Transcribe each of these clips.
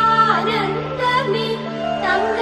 ആനന്ദമാനന്ദമേ തങ്ക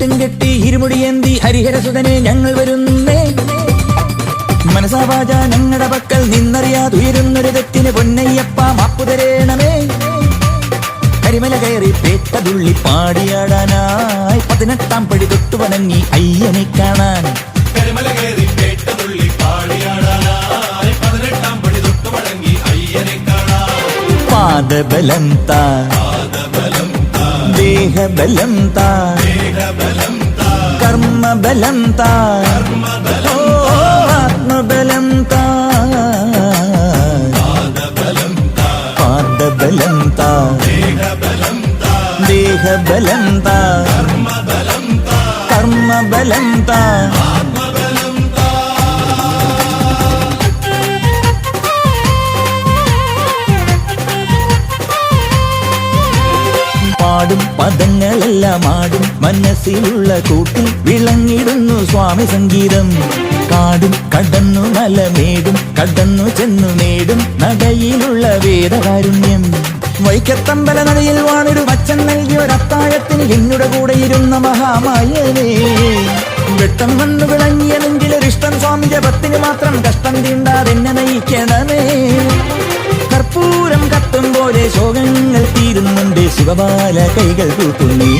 കെട്ടും കെട്ടി ഇരുമുടിയേന്തി ഹരിഹരസുതനെ ഞങ്ങൾ വരുന്നേ. മനസാവാച ഞങ്ങളുടെ പക്കൽ നിന്നറിയാതുയരുന്നൊരു തെറ്റിന് പൊന്നയ്യപ്പ മാപ്പുതരേണമേ കരിമല കയറി പേട്ടതുള്ളി പാടിയാടാനായി പതിനെട്ടാം പടി തൊട്ടുവനങ്ങി അയ്യനെ കാണാൻ. കരിമല കയറി പേട്ടതുള്ളി പാടിയാടാനായി പതിനെട്ടാം പടി തൊട്ടു അയ്യനെ കാണാൻ. പാദബലം താ. దేహబలం దేహబలం కర్మబలం ఆత్మబలం పాదబలం దేహబలం దేహబలం മനസ്സിലുള്ള കൂട്ടിൽ വിളങ്ങിടുന്നു സ്വാമി സംഗീതം. കാടും കടന്നു മലമേടും കടന്നു ചെന്നു നേടും നടയിലുള്ള വേദകാരുണ്യം. വൈക്കത്തമ്പല നടയിൽ വാണൊരു മച്ചൻ നൽകിയ ഒരത്താഴത്തിന് എന്നുടെ കൂടെ ഇരുന്ന മഹാമായനെ. വെട്ടം വന്നു വിളങ്ങിയ നെഞ്ചിലൊരിഷ്ടം സ്വാമി പത്തിന് മാത്രം കഷ്ടം തീണ്ടാതെന്നെ നയിക്കണമേ. കർപ്പൂരം കത്തും പോലെ ശോകങ്ങൾ തീരുന്നുണ്ട് ശിവബാല കൈകൾ കൂട്ടുന്നേ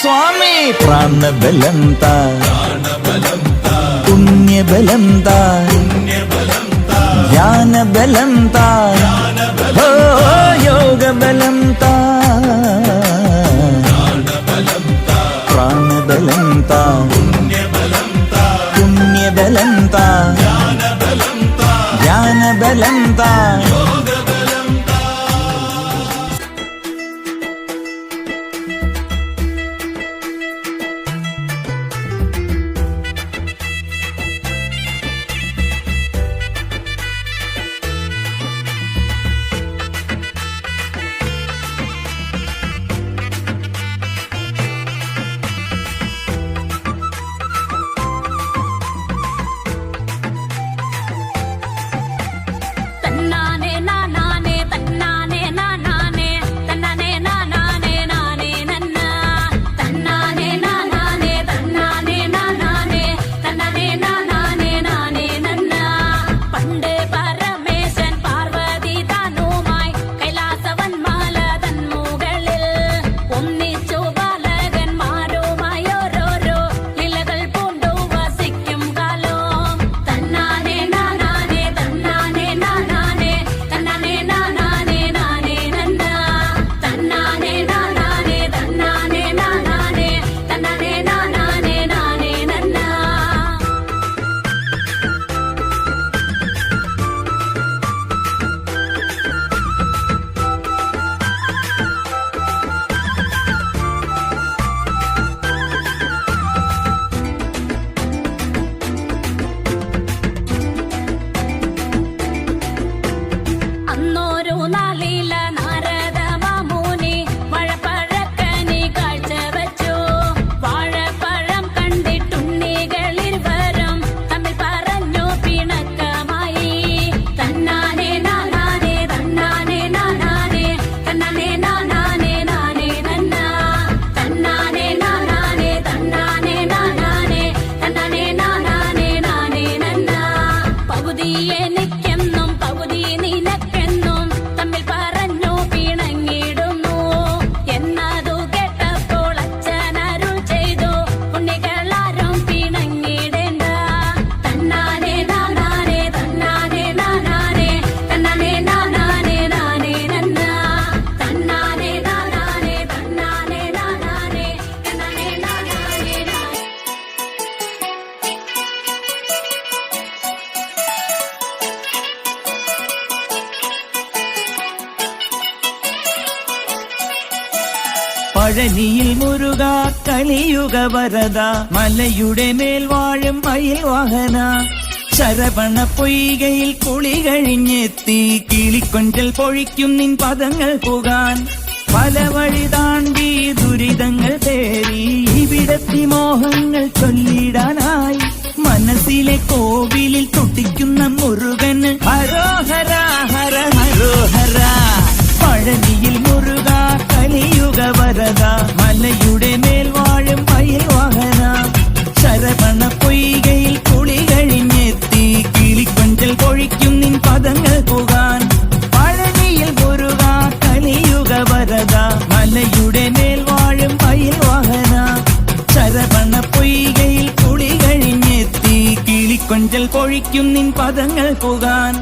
സ്വാമി. പ്രാണബലം താണബലം താണ്യബലം താണ്യബലം താണബലം താ യോഗബലം. മുരുക കളിയുക വരത. മലയുടെ മേൽ വാഴും മയിൽ വാഹന. ശരവണ പൊയ്കയിൽ കുളി കഴിഞ്ഞെത്തി. കിളിക്കൊഞ്ചൽ പൊഴിക്കും നിൻ പദങ്ങൾ പോകാൻ. പല വഴി താണ്ടി ദുരിതങ്ങൾ തേടി. ഇവിടത്തി മോഹങ്ങൾ ചൊല്ലിടാനായി. മനസ്സിലെ കോവിലിൽ തുട്ടിക്കുന്ന മുരുകന് അര നെഞ്ചൽ പൊഴിക്കും നിൻ പദങ്ങൾ പുകാൻ.